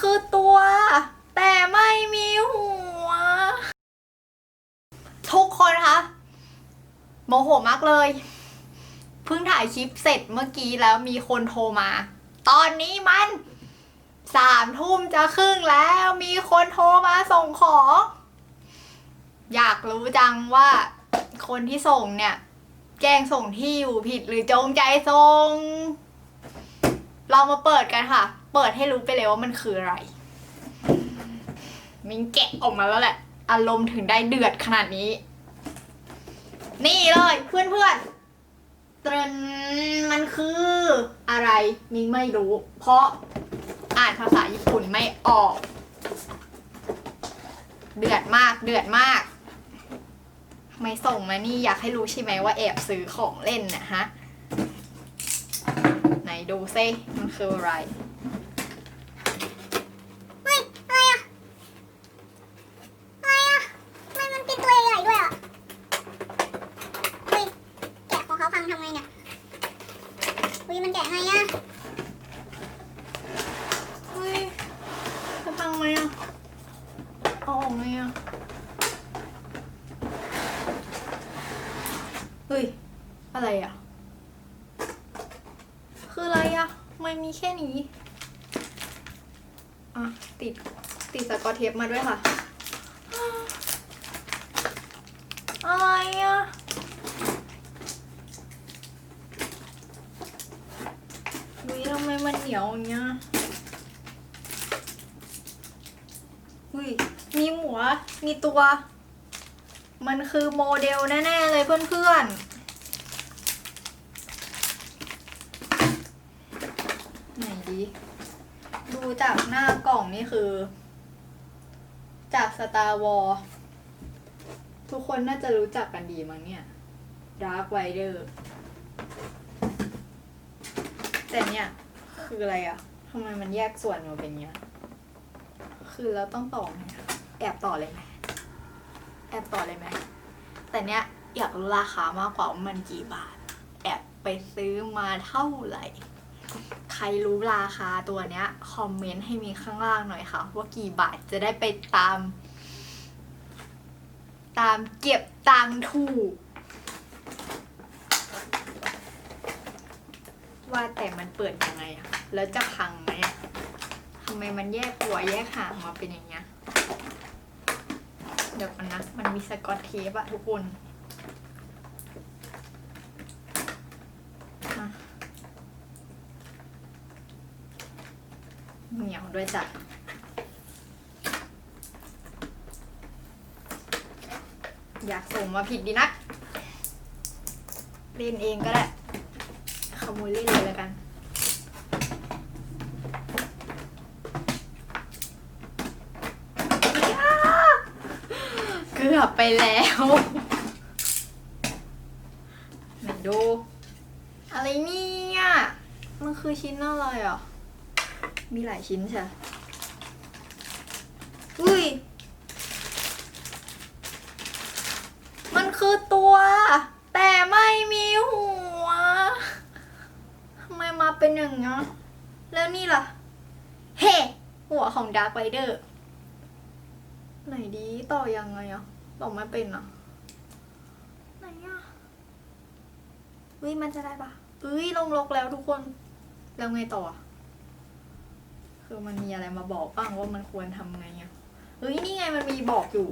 คือตัว แต่ไม่มีหัว ทุกคนคะโมโหมากเลย เพิ่งถ่ายคลิปเสร็จเมื่อกี้แล้วมีคนโทรมา ตอนนี้มันสามทุ่มจะครึ่งแล้วมีคนโทรมาส่งของ อยากรู้จังว่าคนที่ส่งเนี่ยแกล้งส่งที่อยู่ผิดหรือจงใจส่งเรามาเปิดกันค่ะ เปิดให้รู้ไปเลยว่ามันคืออะไร มิงแกะออกมาแล้วแหละ อารมณ์ถึงได้เดือดขนาดนี้ นี่เลยเพื่อนเพื่อนๆเตรนมันคืออะไรมิงไม่รู้ เพราะอ่านภาษาญี่ปุ่นไม่ออก เดือดมากเดือดมาก ไม่ส่งมานี่อยากให้รู้ใช่ไหมว่าแอบซื้อของเล่นนะฮะ ไหนดูซิมันคืออะไร เฮ้ย อะไรอะอะไรอะทำไมมันเป็นตัวใหญ่ๆด้วยอะเฮ้ย แกะของเขาพังทำไงเนี่ยอุ้ยมันแกะไงอะ เฮ้ยจะพังไหมอะเอาออกไหมอะ เฮ้ย อะไรอะ คืออะไรอะไม่มีแค่นี้ อะ ติด ติดสกอตเทปมาด้วยค่ะ อะไรอะวิทำไมมันเหนียวอย่างเงี้ยอุ้ย มีหมัว มีตัว มันคือโมเดลแน่ ๆ เลยเพื่อนๆ ไหนดี ดูจากหน้ากล่องนี่คือ จาก Star Wars ทุกคนน่าจะรู้จักกันดีมั้งเนี่ย Dark Vader แต่เนี่ย คืออะไรอะทำไมมันแยกส่วนมาเป็นเงี้ย คือเราต้องต่อไหมแอบต่อเลยไหม แอบต่อเลยไหมแต่เนี้ยอยากรู้ราคามากกว่าว่ามันกี่บาท แอบไปซื้อมาเท่าไหร่ ใครรู้ราคาตัวเนี้ยคอมเมนต์ให้มีข้างล่างหน่อยค่ะ ว่ากี่บาทจะได้ไปตาม ตามเก็บตังถูก ว่าแต่มันเปิดยังไงอะแล้วจะพังไหมอะทำไมมันแยกหัวแยกหางมาเป็นอย่างเงี้ย เดี๋ยวกันนะ มันมีสกอตเทปอะทุกคนเหนียวด้วยจ้ะอยากส่งมาผิดดีนักเล่นเองก็ได้ขโมยเล่นเลยแล้วกัน เกือบไปแล้วไหนดู อะไรเนี่ยมันคือชิ้นอะไรอะ มีหลายชิ้นใช่อุ้ย มันคือตัว แต่ไม่มีหัวทำไมมาเป็นอย่างนี้นแล้วนี่ล่ะ เฮ้หัวของดาร์ v ไวเดอร์ไหนดีต่อยังไงอะ ต่อไม่เป็นอะไหนอะเฮ้ยมันจะได้ปะเอ้ยลงลกแล้วทุกคน แล้วไงต่ออะคือมันมีอะไรมาบอกบ้างว่ามันควรทำไงอะเฮ้ยนี่ไงมันมีบอกอยู่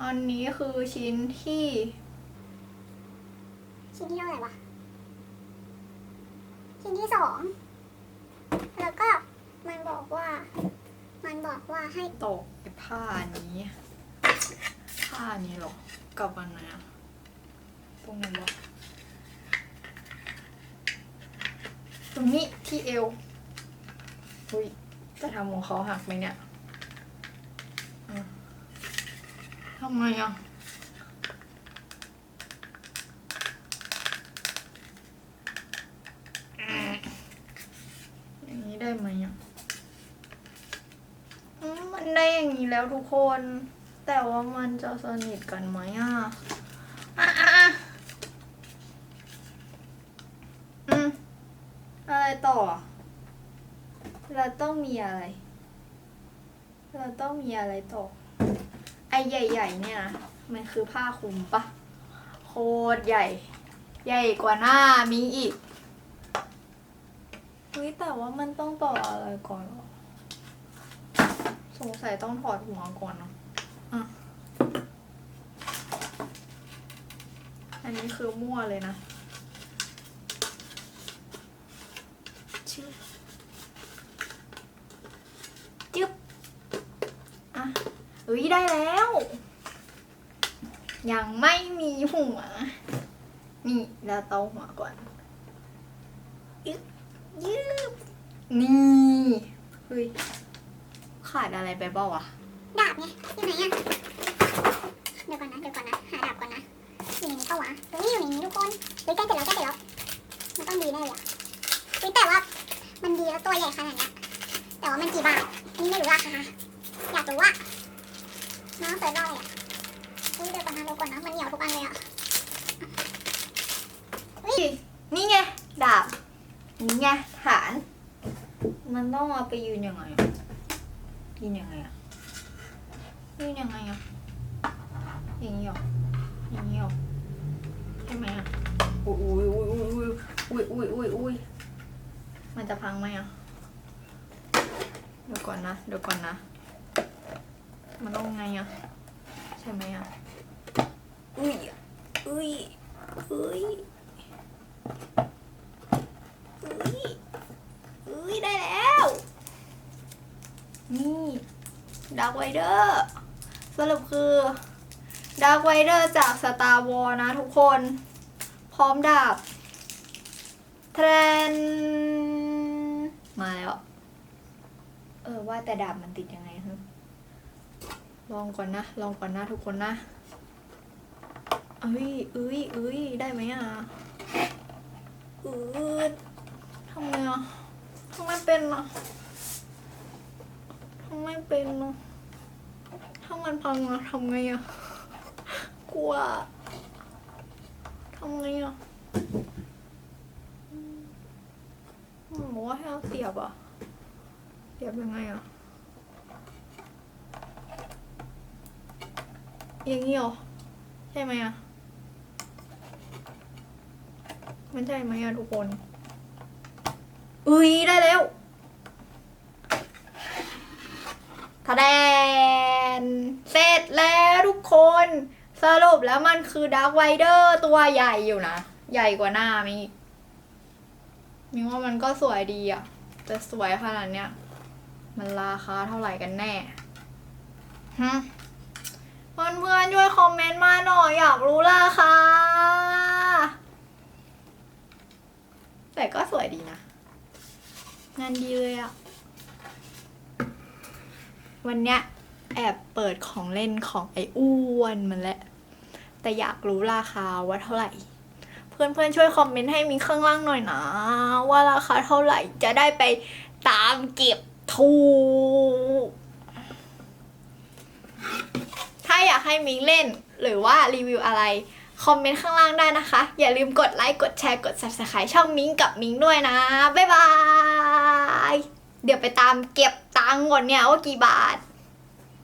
อันนี้คือชิ้นที่ ชิ้นที่เท่าไหร่วะ ชิ้นที่สอง แล้วก็มันบอกว่า มันบอกว่าให้ตกไอ้ผ้านี้ ผ้านี้หรอ กับอันไหนอะตรงไหนวะตรงนี้ที่เอวอุ้ยจะทำของเขาหักไหมเนี่ยทำไงอะอย่างนี้ได้ไหมอะอืมมันได้อย่างนี้แล้วทุกคน แต่ว่ามันจะสนิทกันไหมอะอะอะอะอืมอะไรต่อ เราต้องมีอะไร เราต้องมีอะไรต่อ ไอ้ใหญ่ ๆ เนี่ยนะ มันคือผ้าคลุมปะ โคตรใหญ่ ใหญ่กว่าหน้ามีอีกเฮ้ยแต่ว่ามันต้องต่ออะไรก่อน สงสัยต้องถอดหัวก่อนเนาะ อันนี้คือมั่วเลยนะชื่อจึ๊บอะเอ้ยได้แล้ว ยังไม่มีหัว นี่เราเตาหัวก่อนอึ๊บยืบนี่เฮ้ยขาดอะไรไปเปล่าวะ ดาบไงอยู่ไหนอะเดี๋ยวก่อนนะเดี๋ยวก่อนนะหาดาบก่อนนะอยู่ในนี้ปะวะเฮ้ยอยู่ในนี้ทุกคนเฮ้ยใกล้เสร็จแล้วใกล้เสร็จแล้วมันต้องดีแน่เลยอะเฮ้ยแต่ว่ามันดีแล้วตัวใหญ่ขนาดเนี้ยแต่ว่ามันกี่บาทนี่ไม่รู้ราคาอยากรู้ว่าน้องเปิดรอบเลยอะเฮ้ยเดี๋ยวก่อนนะเดี๋ยวก่อนนะมันเหนียวทุกอันเลยอะนี่ไงดาบนี่ไงฐาน มันต้องเอาไปยืนยังไงอยืนยังไงอะ ยืนยังไงอะอย่างนี้หรออย่างนี้หรอใช่ไหมอะอุ้ยอุ้ยอุ้ยอุ้ยอุ้ยอุ้ยอุ้ยมันจะพังไหมอะเดี๋ยวก่อนนะเดี๋ยวก่อนนะ มันต้องไงอะใช่ไหมอะอุ้ยอุ้ยอุ้ยอุ้ยอุ้ยได้แล้ว นี่ดักไวเดอร์ สรุปคือดักไวเดอร์จากสตาร์วอลนะทุกคน พร้อมดาบเทรนมาแล้ว เออว่าแต่ดาบมันติดยังไงฮะลองก่อนนะ ลองก่อนนะทุกคนนะเอ้ยเอ้ยเอ้ยได้ไหมอะอืดทำไงอะทำไมเป็นอะทำไมเป็นอะ ถ้ามันพังอะทำไงอะกลัวทำไงอะอืมมันบอกว่าให้เอาเสียบอะเสียบยังไงอะอย่างนี้เหรอใช่ไหมอะมันใช่ไหมอะทุกคน อุ้ยได้แล้ว ทะแดน เสร็จแล้วทุกคน สรุปแล้วมันคือดาร์ v ไวเดอร์ตัวใหญ่อยู่นะ ใหญ่กว่าหน้ามีมีว่ามันก็สวยดีอะแต่สวยขนาดเนี้ย มันราคาเท่าไหร่กันแน่ฮึเพื่อนๆช่วยคอมเมนต์มาหน่อยอยากรู้ราคาแต่ก็สวยดีนะ งานดีเลยอะ วันเนี้ยแอบเปิดของเล่นของไอ้อ้วนมันแหละ แต่อยากรู้ราคาว่าเท่าไหร่ เพื่อนๆช่วยคอมเมนต์ให้มิงข้างล่างหน่อยนะ ว่าราคาเท่าไหร่จะได้ไปตามเก็บถูก ถ้าอยากให้มิงเล่นหรือว่ารีวิวอะไร คอมเมนต์ข้างล่างได้นะคะ อย่าลืมกดไลค์กดแชร์กด subscribe ช่องมิงกับมิงด้วยนะ บ๊ายบาย เดี๋ยวไปตามเก็บ ตังค์ก่อนเนี่ยว่ากี่บาท